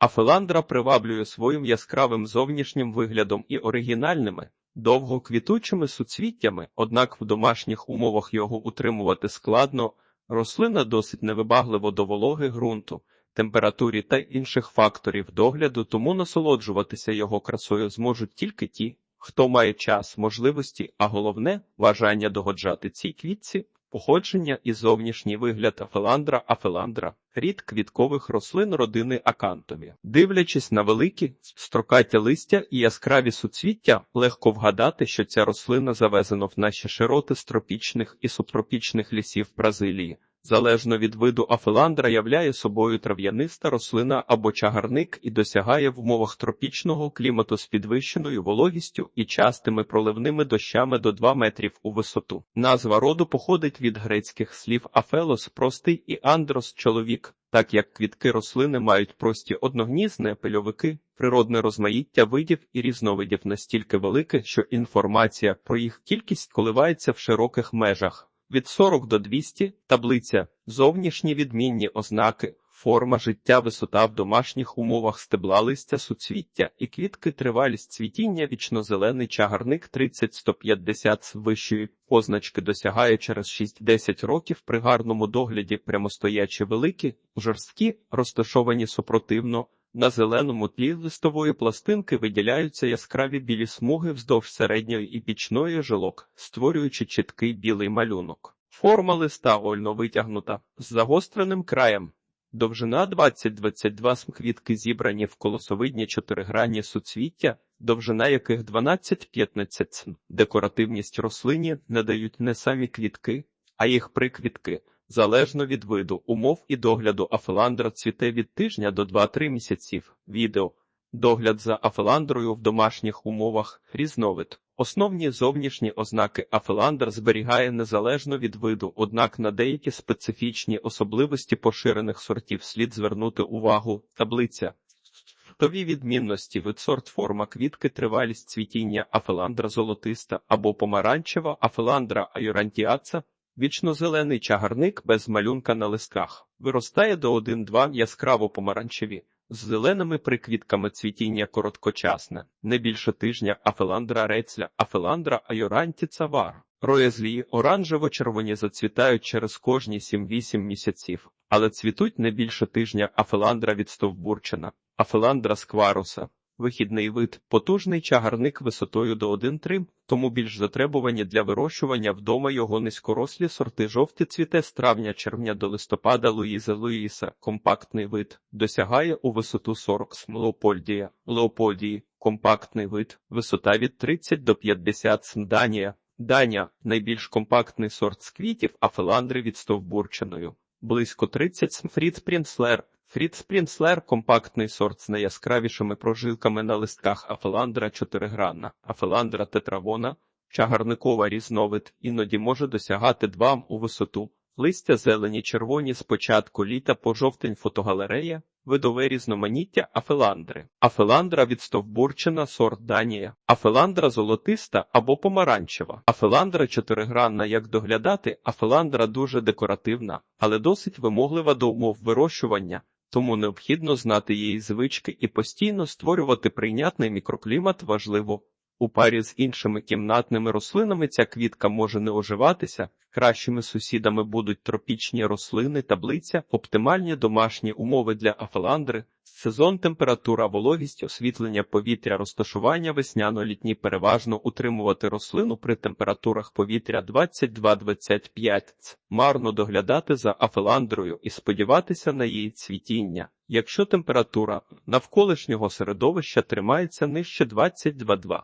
Афеландра приваблює своїм яскравим зовнішнім виглядом і оригінальними, довгоквітучими суцвіттями, однак в домашніх умовах його утримувати складно, рослина досить невибагливо до вологи ґрунту, температурі та інших факторів догляду, тому насолоджуватися його красою зможуть тільки ті, хто має час, можливості, а головне бажання догоджати цій квітці, походження і зовнішній вигляд афеландра афеландра, рід квіткових рослин родини акантові. Дивлячись на великі, строкаті листя і яскраві суцвіття, легко вгадати, що ця рослина завезена в наші широти з тропічних і субтропічних лісів Бразилії. Залежно від виду афеландра являє собою трав'яниста рослина або чагарник і досягає в умовах тропічного клімату з підвищеною вологістю і частими проливними дощами до 2 метрів у висоту. Назва роду походить від грецьких слів афелос простий і андрос чоловік, так як квітки рослини мають прості одногнізне пильовики. Природне розмаїття видів і різновидів настільки велике, що інформація про їх кількість коливається в широких межах. Від 40 до 200 – таблиця, зовнішні відмінні ознаки, форма життя, висота в домашніх умовах стебла листя, суцвіття і квітки, тривалість цвітіння, вічнозелений чагарник 30-150 з вищої позначки досягає через 6-10 років при гарному догляді прямостоячі великі, жорсткі, розташовані супротивно, на зеленому тлі листової пластинки виділяються яскраві білі смуги вздовж середньої і пічної жилок, створюючи чіткий білий малюнок. Форма листа ольно витягнута з загостреним краєм. Довжина 20-22 см квітки зібрані в колосовидні чотиригранні суцвіття, довжина яких 12-15 см. Декоративність рослині надають не самі квітки, а їх приквітки. Залежно від виду, умов і догляду афеландра цвіте від тижня до 2-3 місяців. Відео. Догляд за афеландрою в домашніх умовах різновид. Основні зовнішні ознаки афеландр зберігає незалежно від виду, однак на деякі специфічні особливості поширених сортів слід звернути увагу. Таблиця. Тові відмінності вид сорт форма квітки, тривалість цвітіння афеландра золотиста або помаранчева, афеландра аюрантіаца, Вічнозелений чагарник без малюнка на листках виростає до 1-2 яскраво помаранчеві, з зеленими приквітками цвітіння короткочасне, не більше тижня афеландра рецля, афеландра айорантіца вар. Роязлі оранжево-червоні зацвітають через кожні 7-8 місяців, але цвітуть не більше тижня афеландра відстовбурчена, афеландра скваруса. Вихідний вид потужний чагарник висотою до 1,3, тому більш затребувані для вирощування вдома його низькорослі сорти жовті цвіте з травня-червня до листопада Луїза Луїса. Компактний вид досягає у висоту 40 см Леопольдія. Леопольдії компактний вид, висота від 30 до 50 см Данія. Даня найбільш компактний сорт з квітів, афеландри від стовбурченою. Близько 30 см Фріц Прінслер. Фріц Прінслер компактний сорт з найяскравішими прожилками на листках Афеландра чотиригранна, Афеландра тетравона, чагарникова різновид, іноді може досягати 2 м у висоту. Листя зелені червоні з початку літа по жовтень фотогалерея, видове різноманіття афеландри. Афеландра відстовбурчена сорт Данія, афеландра золотиста або помаранчева. Афеландра чотиригранна, як доглядати, афеландра дуже декоративна, але досить вимоглива до умов вирощування. Тому необхідно знати її звички і постійно створювати прийнятний мікроклімат важливо. У парі з іншими кімнатними рослинами ця квітка може не оживатися. Кращими сусідами будуть тропічні рослини, таблиця, оптимальні домашні умови для афеландри, сезон, температура, вологість, освітлення повітря, розташування весняно-літні переважно утримувати рослину при температурах повітря 22-25. Марно доглядати за афеландрою і сподіватися на її цвітіння. Якщо температура навколишнього середовища тримається нижче 22,2.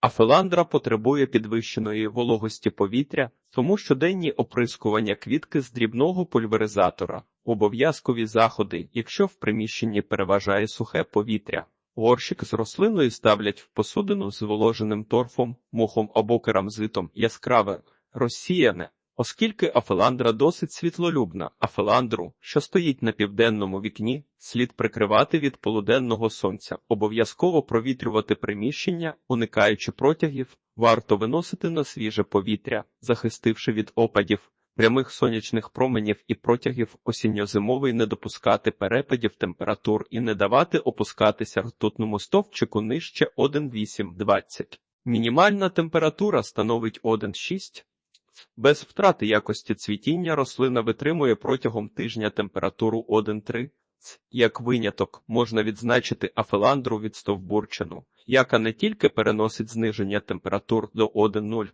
Афеландра потребує підвищеної вологості повітря, тому щоденні оприскування квітки з дрібного пульверизатора, обов'язкові заходи, якщо в приміщенні переважає сухе повітря. Горщик з рослиною ставлять в посудину з зволоженим торфом, мохом або керамзитом, яскраве, розсіяне. Оскільки афеландра досить світлолюбна, афеландру, що стоїть на південному вікні, слід прикривати від полуденного сонця, обов'язково провітрювати приміщення, уникаючи протягів, варто виносити на свіже повітря, захистивши від опадів. Прямих сонячних променів і протягів осінньо-зимовий не допускати перепадів температур і не давати опускатися ртутному стовпчику нижче 1,8-20. Мінімальна температура становить 1,6. Без втрати якості цвітіння рослина витримує протягом тижня температуру 1,3. Як виняток можна відзначити афеландру від стовбурчину, яка не тільки переносить зниження температур до 1,0,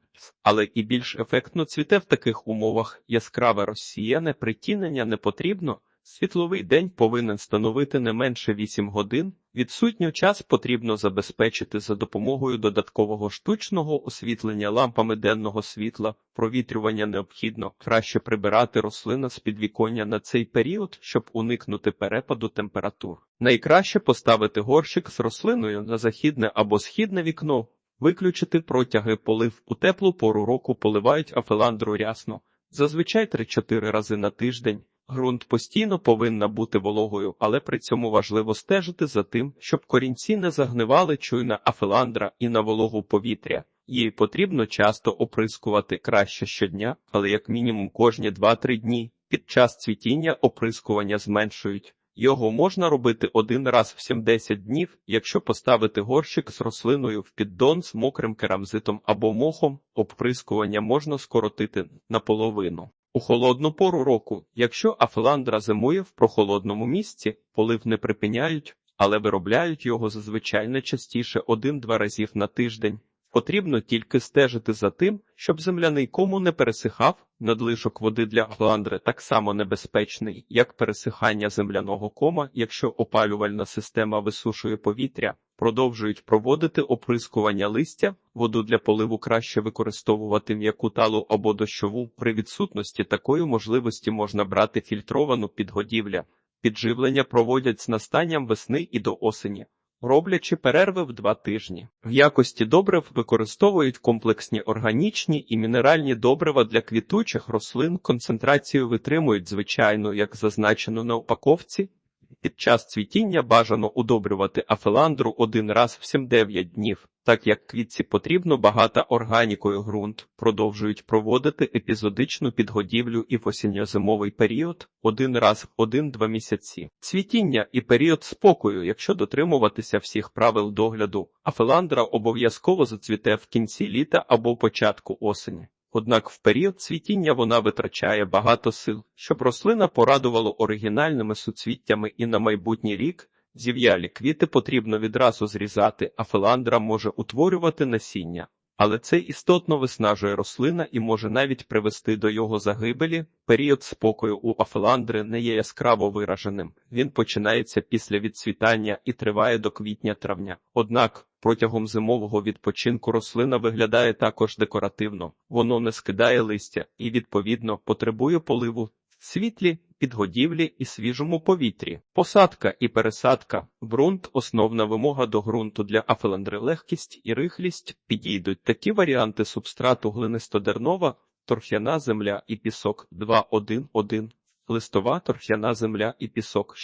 але і більш ефектно цвіте в таких умовах. Яскраве розсіяне притінення не потрібно. Світловий день повинен становити не менше 8 годин. Відсутню час потрібно забезпечити за допомогою додаткового штучного освітлення лампами денного світла. Провітрювання необхідно краще прибирати рослина з підвіконня на цей період, щоб уникнути перепаду температур. Найкраще поставити горщик з рослиною на західне або східне вікно, виключити протяги полив у теплу пору року поливають афеландру рясно, зазвичай 3-4 рази на тиждень. Грунт постійно повинна бути вологою, але при цьому важливо стежити за тим, щоб корінці не загнивали чуйна афеландра і на вологу повітря. Її потрібно часто оприскувати краще щодня, але як мінімум кожні 2-3 дні. Під час цвітіння оприскування зменшують. Його можна робити один раз в 70 днів, якщо поставити горщик з рослиною в піддон з мокрим керамзитом або мохом, оприскування можна скоротити наполовину. У холодну пору року, якщо афеландра зимує в прохолодному місці, полив не припиняють, але виробляють його зазвичай не частіше один-два разів на тиждень. Потрібно тільки стежити за тим, щоб земляний кому не пересихав, надлишок води для афеландри так само небезпечний, як пересихання земляного кома, якщо опалювальна система висушує повітря, продовжують проводити оприскування листя, воду для поливу краще використовувати м'яку талу або дощову. При відсутності такої можливості можна брати фільтровану підгодівля. Підживлення проводять з настанням весни і до осені. Роблячи перерви в два тижні. В якості добрив використовують комплексні органічні і мінеральні добрива для квітучих рослин. Концентрацію витримують звичайно, як зазначено на упаковці. Під час цвітіння бажано удобрювати афеландру один раз в 7-9 днів, так як квітці потрібно багато органікою ґрунт, продовжують проводити епізодичну підгодівлю і в осінньо-зимовий період один раз в 1-2 місяці. Цвітіння і період спокою, якщо дотримуватися всіх правил догляду, афеландра обов'язково зацвіте в кінці літа або початку осені. Однак в період цвітіння вона витрачає багато сил, щоб рослина порадувала оригінальними суцвіттями і на майбутній рік зів'ялі квіти потрібно відразу зрізати, а феландра може утворювати насіння. Але це істотно виснажує рослина і може навіть привести до його загибелі. Період спокою у афеландри не є яскраво вираженим. Він починається після відцвітання і триває до квітня-травня. Однак протягом зимового відпочинку рослина виглядає також декоративно, воно не скидає листя і, відповідно, потребує поливу світлі, підгодівлі і свіжому повітрі. Посадка і пересадка. Ґрунт – основна вимога до ґрунту для афеландри легкість і рихлість. Підійдуть такі варіанти субстрату глинистодернова, торф'яна земля і пісок 2-1-1, листова торф'яна земля і пісок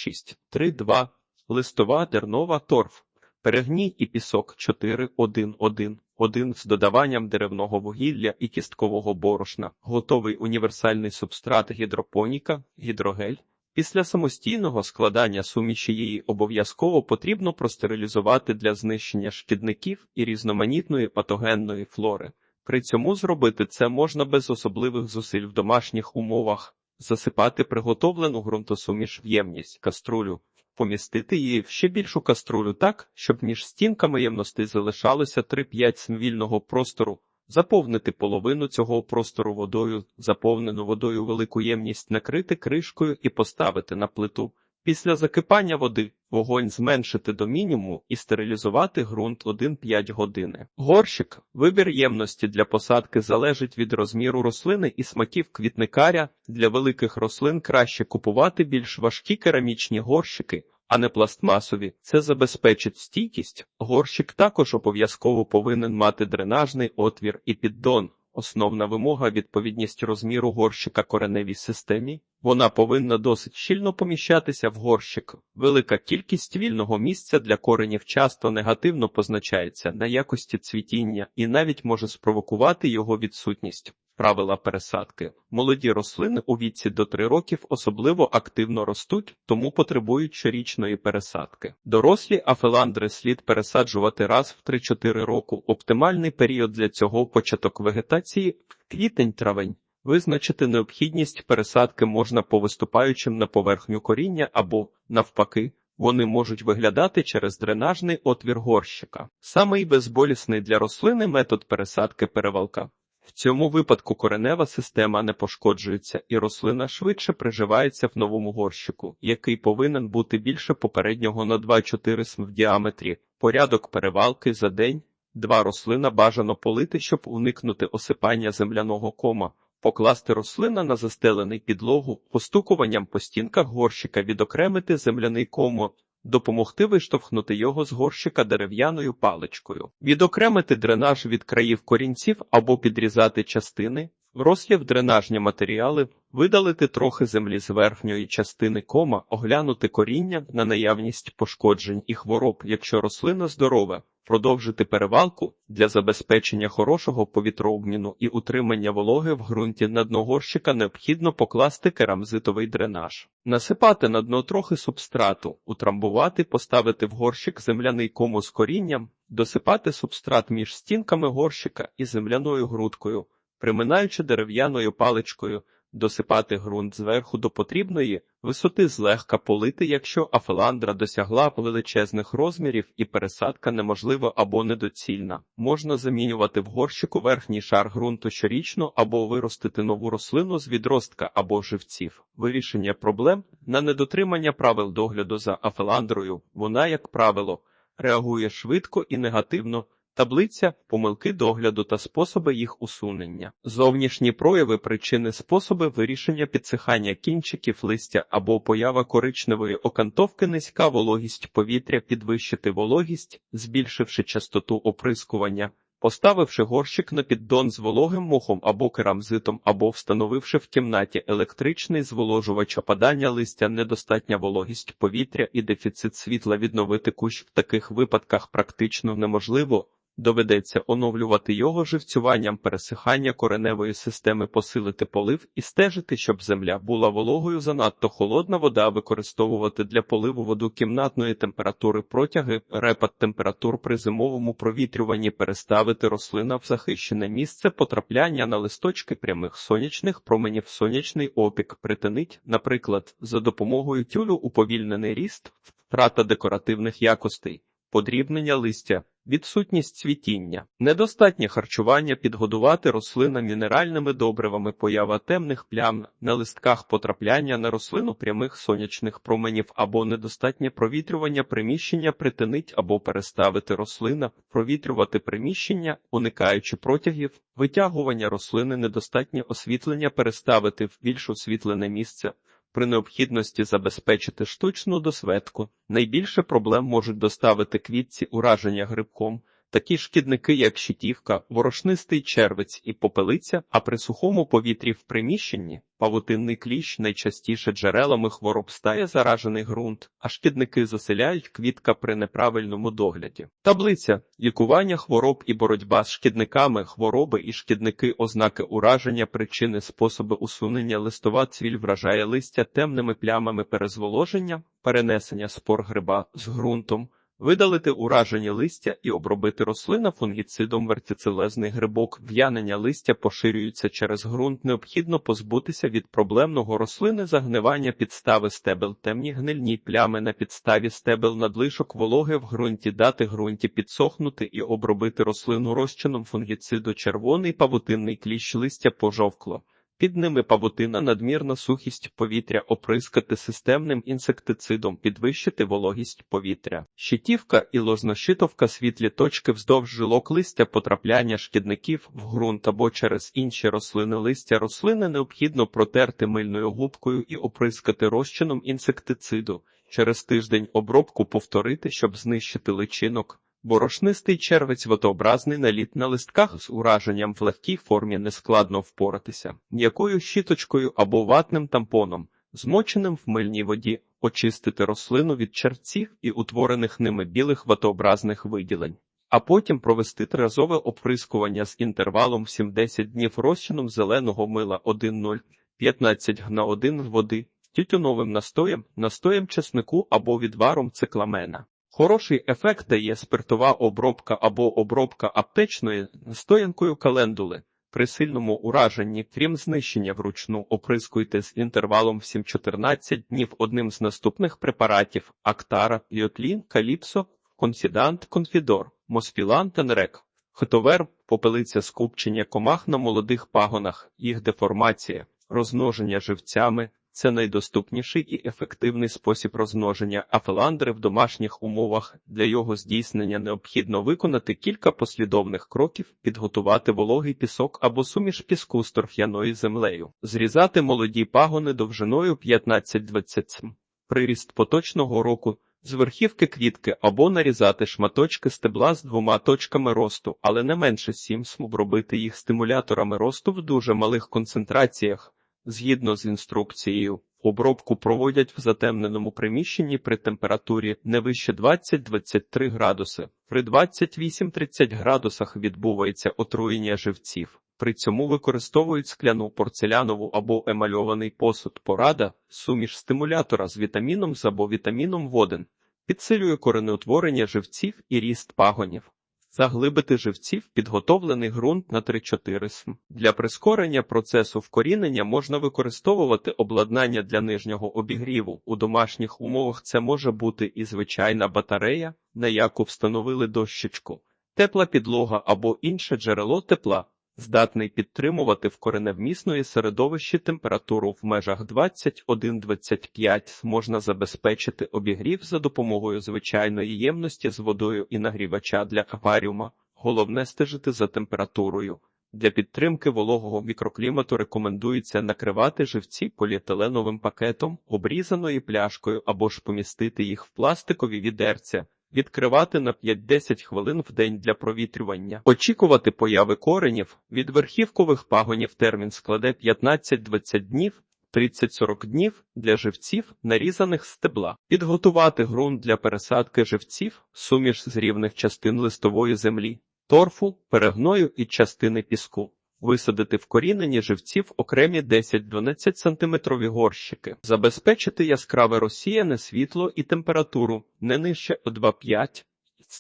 6-3-2, листова дернова торф. Перегній і пісок 4-1-1, один з додаванням деревного вугілля і кісткового борошна, готовий універсальний субстрат гідропоніка, гідрогель. Після самостійного складання суміші її обов'язково потрібно простерилізувати для знищення шкідників і різноманітної патогенної флори. При цьому зробити це можна без особливих зусиль в домашніх умовах, засипати приготовлену ґрунтосуміш в ємність, каструлю, помістити її в ще більшу каструлю так, щоб між стінками ємності залишалося 3-5 см вільного простору, заповнити половину цього простору водою, заповнену водою велику ємність накрити кришкою і поставити на плиту. Після закипання води вогонь зменшити до мінімуму і стерилізувати ґрунт 1-5 години. Горщик вибір ємності для посадки залежить від розміру рослини і смаків квітникаря. Для великих рослин краще купувати більш важкі керамічні горщики, а не пластмасові. Це забезпечить стійкість. Горщик також обов'язково повинен мати дренажний отвір і піддон. Основна вимога відповідність розміру горщика кореневій системі. Вона повинна досить щільно поміщатися в горщик. Велика кількість вільного місця для коренів часто негативно позначається на якості цвітіння і навіть може спровокувати його відсутність. Правила пересадки. Молоді рослини у віці до 3 років особливо активно ростуть, тому потребують щорічної пересадки. Дорослі афеландри слід пересаджувати раз в 3-4 року. Оптимальний період для цього початок вегетації – квітень-травень. Визначити необхідність пересадки можна по виступаючим на поверхню коріння або, навпаки, вони можуть виглядати через дренажний отвір горщика. Самий безболісний для рослини метод пересадки перевалка. В цьому випадку коренева система не пошкоджується і рослина швидше приживається в новому горщику, який повинен бути більше попереднього на 2-4 см в діаметрі. Порядок перевалки за день. Два рослина бажано полити, щоб уникнути осипання земляного кома. Покласти рослина на застелений підлогу, постукуванням по стінках горщика відокремити земляний комо, допомогти виштовхнути його з горщика дерев'яною паличкою, відокремити дренаж від країв корінців або підрізати частини, розлів дренажні матеріали, видалити трохи землі з верхньої частини кома, оглянути коріння на наявність пошкоджень і хвороб, якщо рослина здорова. Продовжити перевалку для забезпечення хорошого повітрообміну і утримання вологи в ґрунті на дно горщика необхідно покласти керамзитовий дренаж, насипати на дно трохи субстрату, утрамбувати, поставити в горщик земляний кому з корінням, досипати субстрат між стінками горщика і земляною грудкою, приминаючи дерев'яною паличкою. Досипати ґрунт зверху до потрібної висоти злегка полити, якщо афеландра досягла величезних розмірів і пересадка неможлива або недоцільна. Можна замінювати в горщику верхній шар ґрунту щорічно або виростити нову рослину з відростка або живців. Вирішення проблем на недотримання правил догляду за афеландрою. Вона, як правило, реагує швидко і негативно. Таблиця, помилки догляду та способи їх усунення, зовнішні прояви причини способи вирішення підсихання кінчиків листя або поява коричневої окантовки, низька вологість повітря, підвищити вологість, збільшивши частоту оприскування, поставивши горщик на піддон з вологим мохом або керамзитом, або встановивши в кімнаті електричний зволожувач опадання листя, недостатня вологість повітря і дефіцит світла відновити кущ в таких випадках практично неможливо. Доведеться оновлювати його живцюванням пересихання кореневої системи, посилити полив і стежити, щоб земля була вологою. Занадто холодна вода використовувати для поливу воду кімнатної температури протяги, репад температур при зимовому провітрюванні, переставити рослина в захищене місце потрапляння на листочки прямих сонячних променів, сонячний опік, притинить, наприклад, за допомогою тюлю уповільнений ріст, втрата декоративних якостей. Подрібнення листя, відсутність цвітіння, недостатнє харчування, підгодувати рослина мінеральними добривами, поява темних плям на листках потрапляння на рослину прямих сонячних променів або недостатнє провітрювання приміщення притинить або переставити рослина, провітрювати приміщення, уникаючи протягів, витягування рослини, недостатнє освітлення переставити в більш освітлене місце при необхідності забезпечити штучну досветку. Найбільше проблем можуть доставити квітці ураження грибком, такі шкідники, як щитівка, ворошнистий червець і попелиця, а при сухому повітрі в приміщенні павутинний кліщ найчастіше джерелами хвороб стає заражений ґрунт, а шкідники заселяють квітка при неправильному догляді. Таблиця лікування хвороб і боротьба з шкідниками, хвороби і шкідники, ознаки ураження, причини, способи усунення листова цвіль вражає листя темними плямами перезволоження, перенесення спор гриба з ґрунтом. Видалити уражені листя і обробити рослина фунгіцидом вертицелезний грибок, в'янення листя поширюються через ґрунт. Необхідно позбутися від проблемного рослини загнивання підстави стебел, темні гнильні плями на підставі стебел надлишок вологи в ґрунті, дати ґрунті підсохнути і обробити рослину розчином фунгіциду червоний павутинний кліщ листя пожовкло. Під ними павутина, надмірна сухість повітря, оприскати системним інсектицидом, підвищити вологість повітря. Щитівка і лознощитовка світлі точки вздовж жилок листя потрапляння шкідників в ґрунт або через інші рослини листя рослини необхідно протерти мильною губкою і оприскати розчином інсектициду. Через тиждень обробку повторити, щоб знищити личинок. Борошнистий червець водообразний наліт на листках з ураженням в легкій формі нескладно впоратися, м'якою щіточкою або ватним тампоном, змоченим в мильній воді, очистити рослину від черців і утворених ними білих ватообразних виділень. а потім провести триразове оприскування з інтервалом в 70 днів розчином зеленого мила 1,0, 15 г на 1 води, тютюновим настоєм, настоєм чеснику або відваром цикламена. Хороший ефект дає спиртова обробка або обробка аптечною настоянкою календули. При сильному ураженні, крім знищення вручну, оприскуйте з інтервалом в 7-14 днів одним з наступних препаратів Актара, Йотлін, Каліпсо, Консідант, Конфідор, Моспілан, Тенрек. Хитовер, попелиця скупчення комах на молодих пагонах, їх деформація, розмноження живцями – це найдоступніший і ефективний спосіб розмноження афеландри в домашніх умовах. Для його здійснення необхідно виконати кілька послідовних кроків, підготувати вологий пісок або суміш піску з торф'яною землею, зрізати молоді пагони довжиною 15-20 см. Приріст поточного року з верхівки квітки або нарізати шматочки стебла з двома точками росту, але не менше 7 см робити їх стимуляторами росту в дуже малих концентраціях. Згідно з інструкцією, обробку проводять в затемненому приміщенні при температурі не вище 20-23 градуси. При 28-30 градусах відбувається отруєння живців. При цьому використовують скляну порцелянову або емальований посуд порада, суміш стимулятора з вітаміном або вітаміном воден, підсилює коренеутворення живців і ріст пагонів. Заглибити живців підготовлений ґрунт на 3-4 см. Для прискорення процесу вкорінення можна використовувати обладнання для нижнього обігріву. У домашніх умовах це може бути і звичайна батарея, на яку встановили дощечку, тепла підлога або інше джерело тепла, здатний підтримувати в кореневмісної середовищі температуру в межах 21-25 можна забезпечити обігрів за допомогою звичайної ємності з водою і нагрівача для акваріума. Головне стежити за температурою. Для підтримки вологого мікроклімату рекомендується накривати живці поліетиленовим пакетом, обрізаною пляшкою або ж помістити їх в пластикові відерця. Відкривати на 5-10 хвилин в день для провітрювання. Очікувати появи коренів від верхівкових пагонів термін складе 15-20 днів, 30-40 днів для живців, нарізаних стебла. Підготувати ґрунт для пересадки живців, суміш з рівних частин листової землі, торфу, перегною і частини піску. Висадити вкорінені живців окремі 10-12 см горщики, забезпечити яскраве розсіяне світло і температуру не нижче 2,5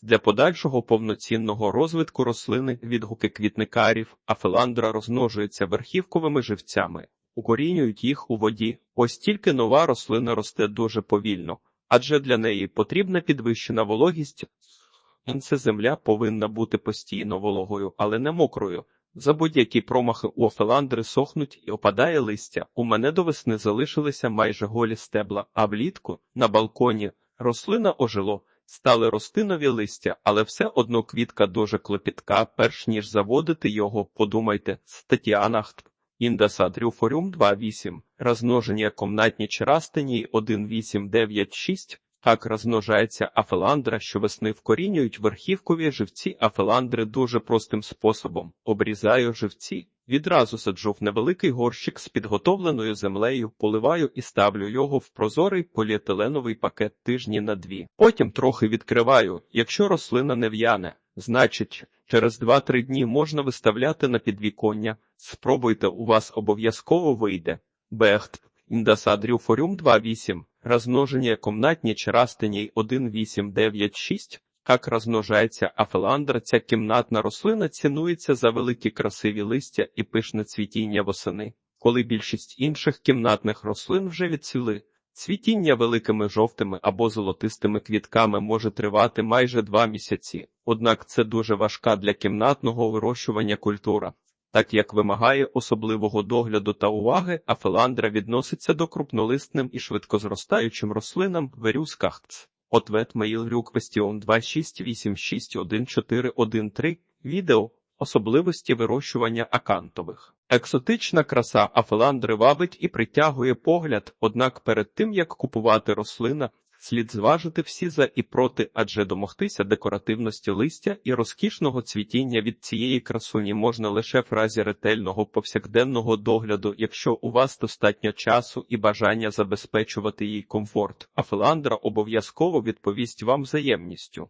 для подальшого повноцінного розвитку рослини відгуки квітникарів, афеландра розмножується верхівковими живцями, укорінюють їх у воді. Ось тільки нова рослина росте дуже повільно, адже для неї потрібна підвищена вологість. Це земля повинна бути постійно вологою, але не мокрою. За будь-які промахи у офеландри сохнуть і опадає листя. У мене до весни залишилися майже голі стебла, а влітку на балконі рослина ожило, стали рости нові листя, але все одно квітка дуже клопітка, перш ніж заводити його, подумайте, стаття Індаса Дрюфорюм 2.8, розмноження комнатні черастині 1.896, так розмножається афеландра, що весни вкорінюють верхівкові живці афеландри дуже простим способом. Обрізаю живці, відразу саджу в невеликий горщик з підготовленою землею, поливаю і ставлю його в прозорий поліетиленовий пакет тижні на дві. Потім трохи відкриваю, якщо рослина не в'яне, значить, через 2-3 дні можна виставляти на підвіконня. Спробуйте, у вас обов'язково вийде. Бехт, індасадрюфорюм 2.8 Размноження комнатні черастині 1896, як розмножається афеландра, ця кімнатна рослина цінується за великі красиві листя і пишне цвітіння восени, коли більшість інших кімнатних рослин вже відцвіли. Цвітіння великими жовтими або золотистими квітками може тривати майже два місяці, однак це дуже важка для кімнатного вирощування культура. Так як вимагає особливого догляду та уваги, афеландра відноситься до крупнолистним і швидкозростаючим рослинам верюсках. Ответ Мейл Рюк Вестіон 26861413 Відео Особливості вирощування акантових. Екзотична краса афеландри вабить і притягує погляд, однак перед тим як купувати рослина, Слід зважити всі за і проти, адже домогтися декоративності листя і розкішного цвітіння від цієї красуні можна лише в разі ретельного повсякденного догляду, якщо у вас достатньо часу і бажання забезпечувати їй комфорт, а филандра обов'язково відповість вам взаємністю.